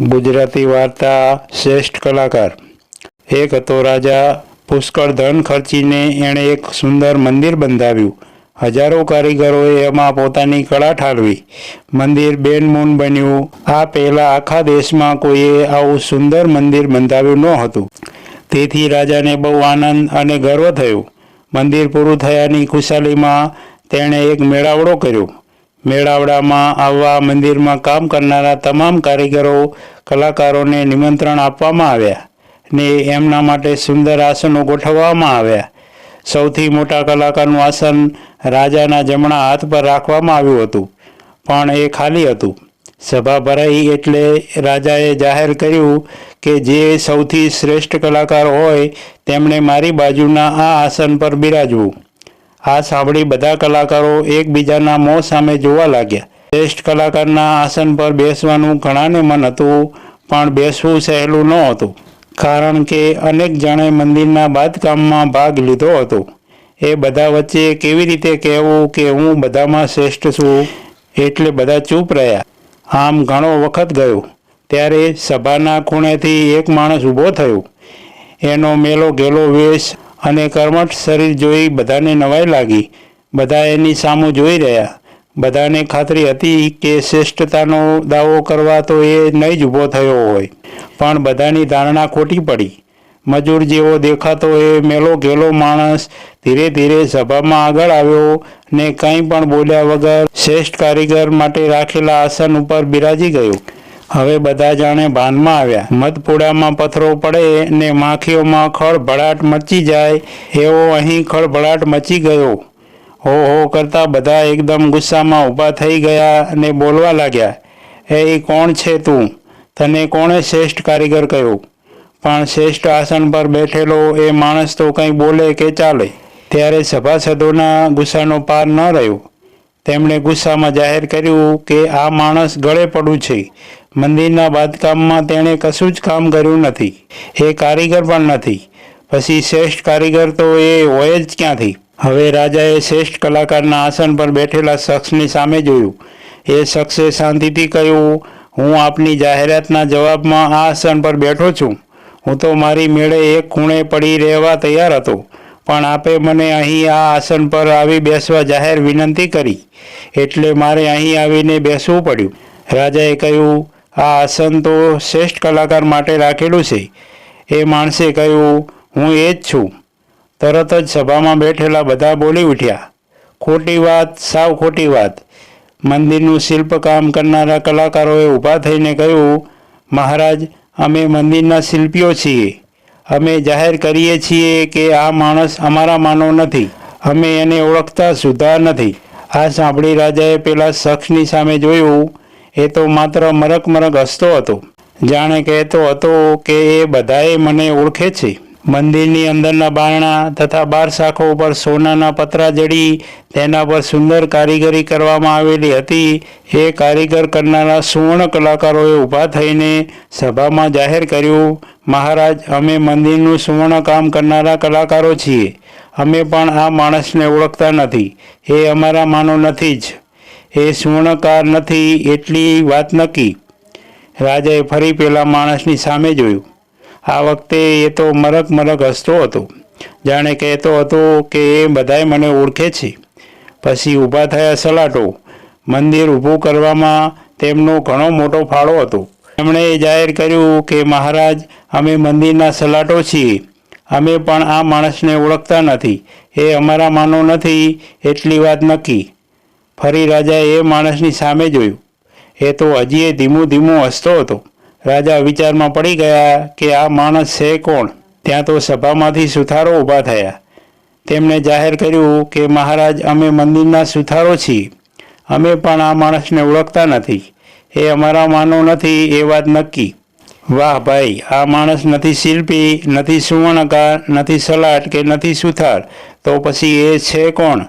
ગુજરાતી વાર્તા શ્રેષ્ઠ કલાકાર. એક હતો રાજા પુષ્કળ ધન ખર્ચીને એણે એક સુંદર મંદિર બંધાવ્યું. હજારો કારીગરોએ એમાં પોતાની કળા ઠાલવી. મંદિર બેનમૂન બન્યું. આ પહેલાં આખા દેશમાં કોઈએ આવું સુંદર મંદિર બંધાવ્યું ન હતું. તેથી રાજાને બહુ આનંદ અને ગર્વ થયો. મંદિર પૂરું થયાની ખુશાલીમાં તેણે એક મેળાવડો કર્યો. મેળાવડામાં આવવા મંદિરમાં કામ કરનારા તમામ કારીગરો, કલાકારોને નિમંત્રણ આપવામાં આવ્યા ને એમના માટે સુંદર આસનો ગોઠવવામાં આવ્યા. સૌથી મોટા કલાકારનું આસન રાજાના જમણા હાથ પર રાખવામાં આવ્યું હતું, પણ એ ખાલી હતું. સભા ભરાઈ એટલે રાજાએ જાહેર કર્યું કે જે સૌથી શ્રેષ્ઠ કલાકાર હોય, તેમણે મારી બાજુના આ આસન પર બિરાજવું. આ સાંભળી. બધા કલાકારો એકબીજાના મોં સામે જોવા લાગ્યા. શ્રેષ્ઠ કલાકારના આસન પર બેસવાનું ઘણાને મન હતું, પણ બેસવું સહેલું ન હતું, કારણ કે અનેક જણે મંદિરના બાંધકામમાં ભાગ લીધો હતો. એ બધા વચ્ચે કેવી રીતે કહેવું કે હું બધામાં શ્રેષ્ઠ છું, એટલે બધા ચૂપ રહ્યા. આમ ઘણો વખત ગયો. ત્યારે સભાના ખૂણેથી એક માણસ ઊભો થયો. એનો મેલો ગેલો વેશ અને કર્મઠ શરીર જોઈ બધાને નવાઈ લાગી. બધા એની સામું જોઈ રહ્યા. બધાને ખાતરી હતી કે શ્રેષ્ઠતાનો દાવો કરવા તો એ નહીં જ ઊભો થયો હોય. પણ બધાની ધારણા ખોટી પડી. મજૂર જેવો દેખાતો એ મેલો ગેલો માણસ ધીરે ધીરે સભામાં આગળ આવ્યો ને કંઈ પણ બોલ્યા વગર શ્રેષ્ઠ કારીગર માટે રાખેલા આસન ઉપર બિરાજી ગયો. હવે બધા જાણે ભાનમાં આવ્યા. મધપુડામાં પથરો પડે ને માખીઓમાં ખળભળાટ મચી જાય, એવો અહીં ખળભળાટ મચી ગયો. હો હો કરતા બધા એકદમ ગુસ્સામાં ઊભા થઈ ગયા અને બોલવા લાગ્યા. એ કોણ છે તું? તને કોણે શ્રેષ્ઠ કારીગર કહ્યું? પણ શ્રેષ્ઠ આસન પર બેઠેલો એ માણસ તો કંઈ બોલે કે ચાલે? ત્યારે સભાસદોના ગુસ્સાનો પાર ન રહ્યો. તેમણે ગુસ્સામાં જાહેર કર્યું કે આ માણસ ગળે પડું છે. મંદિરના બાંધકામમાં તેણે કશું જ કામ કર્યું નથી. એ કારીગર પણ નથી. પછી શ્રેષ્ઠ કારીગર તો એ હોય જ ક્યાંથી? હવે રાજાએ શ્રેષ્ઠ કલાકારના આસન પર બેઠેલા શખ્સની સામે જોયું. એ શખ્સે શાંતિથી કહ્યું, હું આપની જાહેરાતના જવાબમાં આ આસન પર બેઠો છું. હું તો મારી મેળે એક ખૂણે પડી રહેવા તૈયાર હતો, પણ આપે મને અહીં આ આસન પર આવી બેસવા જાહેર વિનંતી કરી. એટલે મારે અહીં આવીને બેસવું પડ્યું. રાજાએ કહ્યું આ આસન તો શ્રેષ્ઠ કલાકાર માટે રાખેલું છે. એ માણસે કહ્યું, હું એ જ છું. તરત જ સભામાં બેઠેલા બધા બોલી ઉઠ્યા. ખોટી વાત, સાવ ખોટી વાત. મંદિરનું શિલ્પકામ કરનારા કલાકારોએ ઊભા થઈને કહ્યું, મહારાજ, અમે મંદિરના શિલ્પીઓ છીએ. અમે જાહેર કરીએ છીએ કે આ માણસ અમારા માનો નથી. અમે એને ઓળખતા સુધા નથી. આ સાંભળી રાજાએ પેલા શખ્સની સામે જોયું એ તો માત્ર મરક મરક હસતો હતો. જાણે કહેતો હતો કે એ બધાએ મને ઓળખે છે. મંદિરની અંદરના બારણા તથા બાર શાખો ઉપર સોનાના પતરા જડી તેના પર સુંદર કારીગરી કરવામાં આવેલી હતી. એ કારીગર કરનારા સુવર્ણ કલાકારોએ ઊભા થઈને સભામાં જાહેર કર્યું, મહારાજ, અમે મંદિરનું સુવર્ણ કામ કરનારા કલાકારો છીએ. અમે પણ આ માણસને ઓળખતા નથી. એ અમારા માનો નથી જ. એ સુવર્ણકાર નથી એટલી વાત નક્કી. રાજાએ ફરી પેલા માણસની સામે જોયું. આ વખતે એ તો મરક મરક હસતો હતો. જાણે કહેતો હતો કે એ બધાય મને ઓળખે છે. પછી ઊભા થયા સલાટો. મંદિર ઊભું કરવામાં તેમનો ઘણો મોટો ફાળો હતો. એમણે જાહેર કર્યું કે, મહારાજ, અમે મંદિરના સલાટો છીએ. અમે પણ આ માણસને ઓળખતા નથી. એ અમારા માનો નથી. એટલી વાત નક્કી. ફરી રાજાએ એ માણસની સામે જોયું. એ તો હજી એ ધીમું ધીમું હસતો હતો. રાજા વિચારમાં પડી ગયા કે આ માણસ છે કોણ? ત્યાં તો સભામાંથી સુથારો ઊભા થયા. તેમણે જાહેર કર્યું કે મહારાજ, અમે મંદિરના સુથારો છીએ. અમે પણ આ માણસને ઓળખતા નથી. એ અમારા માનો નથી એ વાત નક્કી. વાહ ભાઈ, આ માણસ નથી શિલ્પી, નથી સુવર્ણકાર, નથી સલાટ કે નથી સુથાર. તો પછી એ છે કોણ?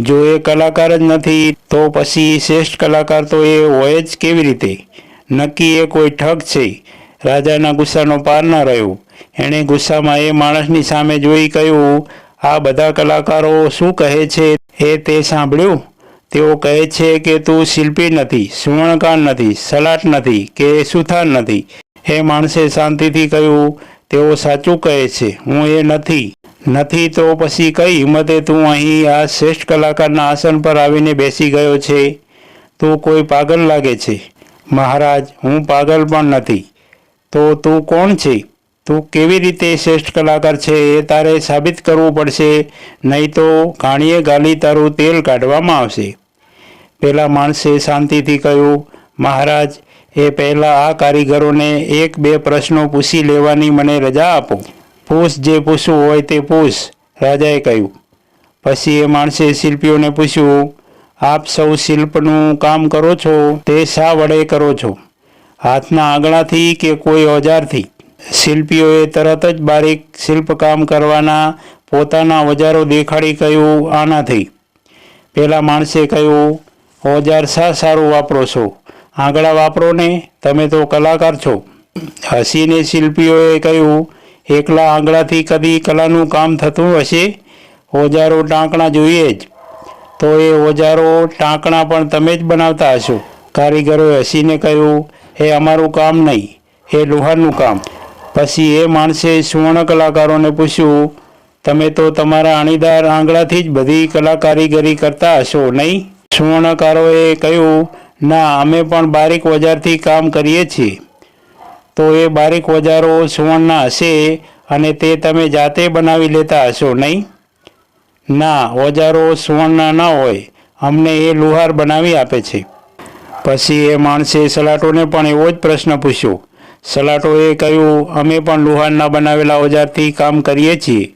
જો એ કલાકાર જ નથી, તો પછી શ્રેષ્ઠ કલાકાર તો એ હોય જ કેવી રીતે? નક્કી એ કોઈ ઠગ છે? રાજાના ગુસ્સાનો પાર ન રહ્યો. એણે ગુસ્સામાં એ માણસની સામે જોઈ કહ્યું, આ બધા કલાકારો શું કહે છે? એ તે સાંભળ્યું? તેઓ કહે છે કે તું શિલ્પી નથી, સુવર્ણકાર નથી, સલાટ નથી, કે સુથાર નથી. એ માણસે શાંતિથી કહ્યું, તેઓ સાચું કહે છે. હું એ નથી. નથી તો પછી કઈ હિંમતે તું અહીં આ શ્રેષ્ઠ કલાકારના આસન પર આવીને બેસી ગયો છે? તું કોઈ પાગલ લાગે છે? મહારાજ, હું પાગલ પણ નથી. તો તું કોણ છે? તું કેવી રીતે શ્રેષ્ઠ કલાકાર છે એ તારે સાબિત કરવું પડશે, નહીં તો કાણીએ ગાલી તારું તેલ કાઢવામાં આવશે. પેલા માણસે શાંતિથી કહ્યું, મહારાજ, એ પહેલાં આ કારીગરોને એક બે પ્રશ્નો પૂછી લેવાની મને રજા આપો. પૂછ જે પૂછવું હોય તે પૂછ, રાજાએ કહ્યું. પછી એ માણસે શિલ્પીઓને પૂછ્યું, આપ સૌ શિલ્પનું કામ કરો છો, તે શા વડે કરો છો? હાથના આંગણાથી કે કોઈ ઓજારથી? શિલ્પીઓએ તરત જ બારીક શિલ્પકામ કરવાના પોતાના ઓજારો દેખાડી કહ્યું, આનાથી. પેલા માણસે કહ્યું, ઓજાર શા સારું વાપરો છો? આંગળા વાપરો ને, તમે તો કલાકાર છો. હસીને શિલ્પીઓએ કહ્યું એકલા આંગળાથી કદી કલાનું કામ થતું હશે? ઓજારો ટાંકણા જોઈએ જ. તો એ ઓજારો ટાંકણા પણ તમે જ બનાવતા હશો. કારીગરોએ હસીને કહ્યું, એ અમારું કામ નહીં, એ લુહારનું કામ. પછી એ માણસે સુવર્ણ કલાકારોને પૂછ્યું, તમે તો તમારા અણીદાર આંગળાથી જ બધી કલા કારીગરી કરતા હશો નહીં? સુવર્ણકારોએ કહ્યું, ના, અમે પણ બારીક ઓજારથી કામ કરીએ છીએ. તો એ બારીક ઓજારો સુવર્ણના હશે અને તે તમે જાતે બનાવી લેતા હશો, નહીં? ના, ઓજારો સુવર્ણના ન હોય. અમને એ લુહાર બનાવી આપે છે. પછી એ માણસે સલાટોને પણ એવો જ પ્રશ્ન પૂછ્યો. સલાટોએ કહ્યું, અમે પણ લુહારના બનાવેલા ઓજારથી કામ કરીએ છીએ.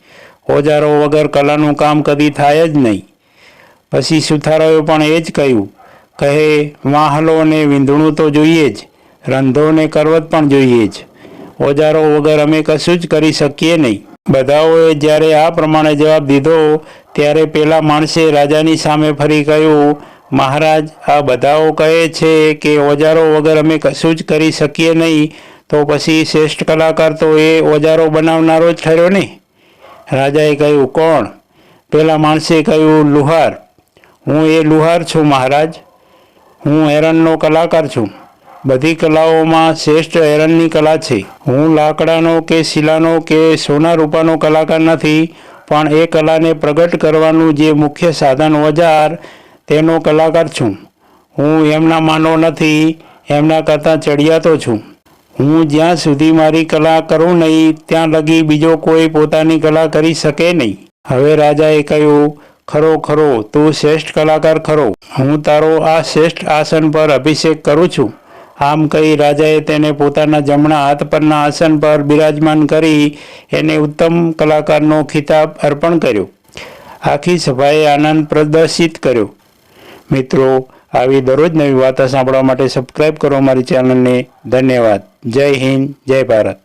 ઓજારો વગર કલાનું કામ કદી થાય જ નહીં. પછી સુથારોએ પણ એ જ કહ્યું, કહે વાહલો અને વીંધણું તો જોઈએ જ. રંધો ને કરવત પણ જોઈએ જ. ઓજારો વગર અમે કશું જ કરી શકીએ નહીં. બધાઓએ જ્યારે આ પ્રમાણે જવાબ દીધો, ત્યારે પેલા માણસે રાજાની સામે ફરી કહ્યું, મહારાજ, આ બધાઓ કહે છે કે ઓજારો વગર અમે કશું જ કરી શકીએ નહીં, તો પછી શ્રેષ્ઠ કલાકાર તો એ ઓજારો બનાવનારો જ ઠર્યો ને? રાજાએ કહ્યું, કોણ? પેલા માણસે કહ્યું, લુહાર. હું એ લુહાર છું, મહારાજ. હું હેરનનો કલાકાર છું. બધી કલાઓમાં શ્રેષ્ઠ હેરનની કલા છે. હું લાકડાનો કે શિલાનો કે સોના રૂપાનો કલાકાર નથી, પણ એ કલાને પ્રગટ કરવાનું જે મુખ્ય સાધન ઓજાર, તેનો કલાકાર છું. હું એમના માનો નથી, એમના કરતાં ચડિયાતો છું. હું જ્યાં સુધી મારી કલા કરું નહીં, ત્યાં લગી બીજો કોઈ પોતાની કલા કરી શકે નહીં. હવે રાજાએ કહ્યું, ખરો ખરો, તું શ્રેષ્ઠ કલાકાર ખરો. હું તારો આ શ્રેષ્ઠ આસન પર અભિષેક કરું છું. આમ કહી રાજાએ તેને પોતાના જમણા હાથ પરના આસન પર બિરાજમાન કરી એને ઉત્તમ કલાકારનો ખિતાબ અર્પણ કર્યો. આખી સભાએ આનંદ પ્રદર્શિત કર્યો. મિત્રો, આવી દરરોજ નવી વાર્તા સાંભળવા માટે સબસ્ક્રાઈબ કરો મારી ચેનલને ધન્યવાદ. જય હિન્દ, જય ભારત.